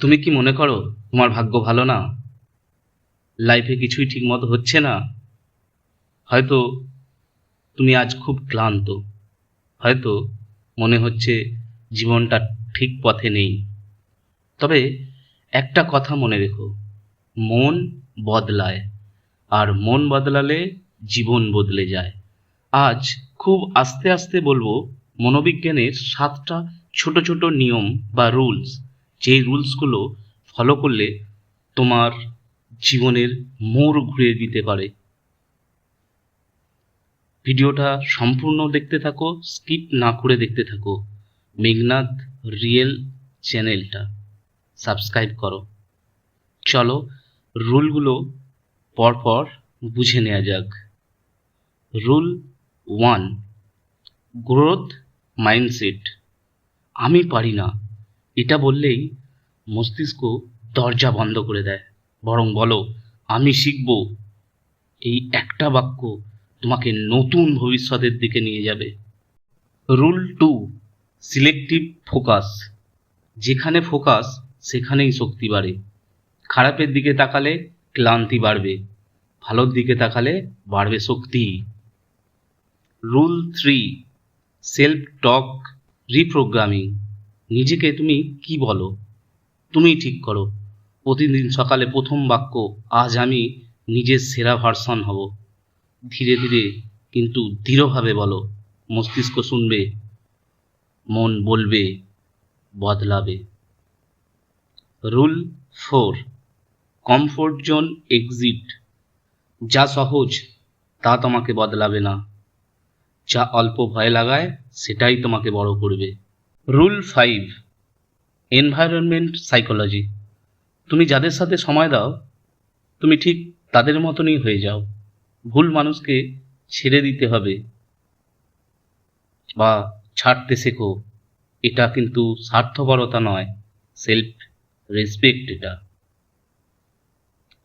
তুমি কি মনে করো তোমার ভাগ্য ভালো না? লাইফে কিছুই ঠিকমতো হচ্ছে না। হয়তো তুমি আজ খুব ক্লান্ত। হয়তো মনে হচ্ছে জীবনটা ঠিক পথে নেই। তবে একটা কথা মনে রেখো, মন বদলায়, আর মন বদলালে জীবন বদলে যায়। আজ খুব আস্তে আস্তে বলব, মনোবিজ্ঞানের সাতটা ছোট ছোট নিয়ম বা রুলস যেই রুলসগুলো ফলো করলে তোমার জীবনের মোড় ঘুরিয়ে দিতে পারে। ভিডিওটা সম্পূর্ণ দেখতে থাকো স্কিপ না করে দেখতে থাকো। মেঘনাথ রিয়েল চ্যানেলটা সাবস্ক্রাইব করো। চলো রুলগুলো পরপর বুঝে নেওয়া যাক। রুল ওয়ান গ্রোথ মাইন্ডসেট আমি পারি না। এটা বললেই মস্তিষ্ক দরজা বন্ধ করে দেয়। বরং বলো, আমি শিখব। এই একটা বাক্য তোমাকে নতুন ভবিষ্যতের দিকে নিয়ে যাবে। রুল টু সিলেক্টিভ ফোকাস যেখানে ফোকাস সেখানেই শক্তি বাড়ে। খারাপের দিকে তাকালে ক্লান্তি বাড়বে। ভালোর দিকে তাকালে বাড়বে শক্তি। Rule three self talk reprogramming নিজেকে তুমি কি বলো? তুমিই ঠিক করো। প্রতিদিন সকালে প্রথম বাক্য, আজ আমি নিজের সেরা ভার্সন হব। ধীরে ধীরে কিন্তু দৃঢ়ভাবে বলো। মস্তিষ্ক শুনবে, মন বলবে, বদলাবে। Rule four, comfort zone exit. যা সহজ, তা তোমাকে বদলাবে না। যা অল্প ভয় লাগায়, সেটাই তোমাকে বড় করবে। Rule five, environment psychology. তুমি যাদের সাথে সময় দাও, তুমি ঠিক তাদের মতনই হয়ে যাও। ভুল মানুষকে ছেড়ে দিতে হবে বা ছাড়তে শেখো। এটা কিন্তু স্বার্থপরতা নয় সেলফ রেসপেক্ট এটা।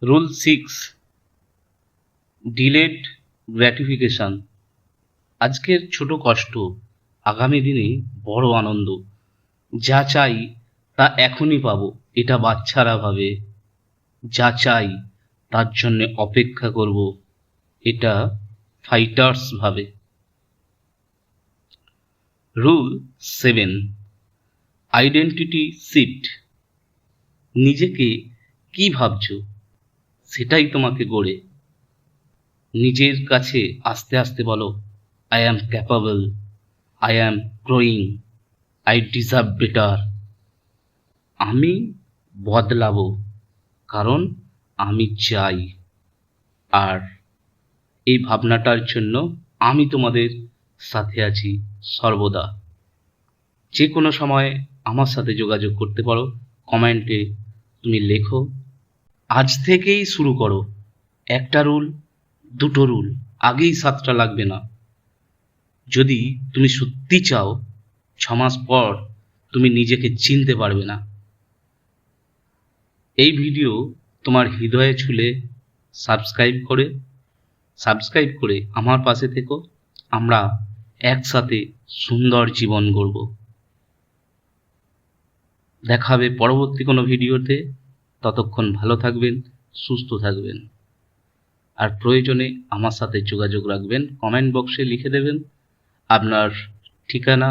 Rule six delayed gratification. আজকের ছোট কষ্ট আগামী দিনে বড় আনন্দ। যা চাই তা এখনই পাবো, এটা বাচ্চারা ভাবে। যা চাই তার জন্য অপেক্ষা করব, এটা ফাইটার্স ভাবে। রুল সেভেন আইডেন্টিটি সিট নিজেকে কি ভাবছ, সেটাই তোমাকে গড়ে। নিজের কাছে আস্তে আস্তে বলো I am capable I am growing I deserve better আমি বদলাবো, কারণ আমি চাই। আর এই ভাবনাটার জন্য আমি তোমাদের সাথে আছি সর্বদা। যে কোনো সময় আমার সাথে যোগাযোগ করতে পারো, কমেন্টে তুমি লেখো। আজ থেকেই শুরু করো। একটা রুল, দুটো রুল, আগেই সাতটা লাগবে না। যদি তুমি সত্যি চাও, ছ মাস পর তুমি নিজেকে চিনতে পারবে না। এই ভিডিও তোমার হৃদয়ে ছুলে সাবস্ক্রাইব করে সাবস্ক্রাইব করে আমার পাশে থেকো। আমরা একসাথে সুন্দর জীবন গড়ব। দেখা হবে পরবর্তী কোনো ভিডিওতে। ততক্ষণ ভালো থাকবেন, সুস্থ থাকবেন। আর প্রয়োজনে আমার সাথে যোগাযোগ রাখবেন। কমেন্ট বক্সে লিখে দেবেন। আপনার ঠিকানা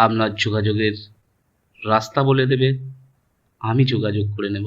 আপনার যোগাযোগের রাস্তা বলে দেবে আমি যোগাযোগ করে নেব।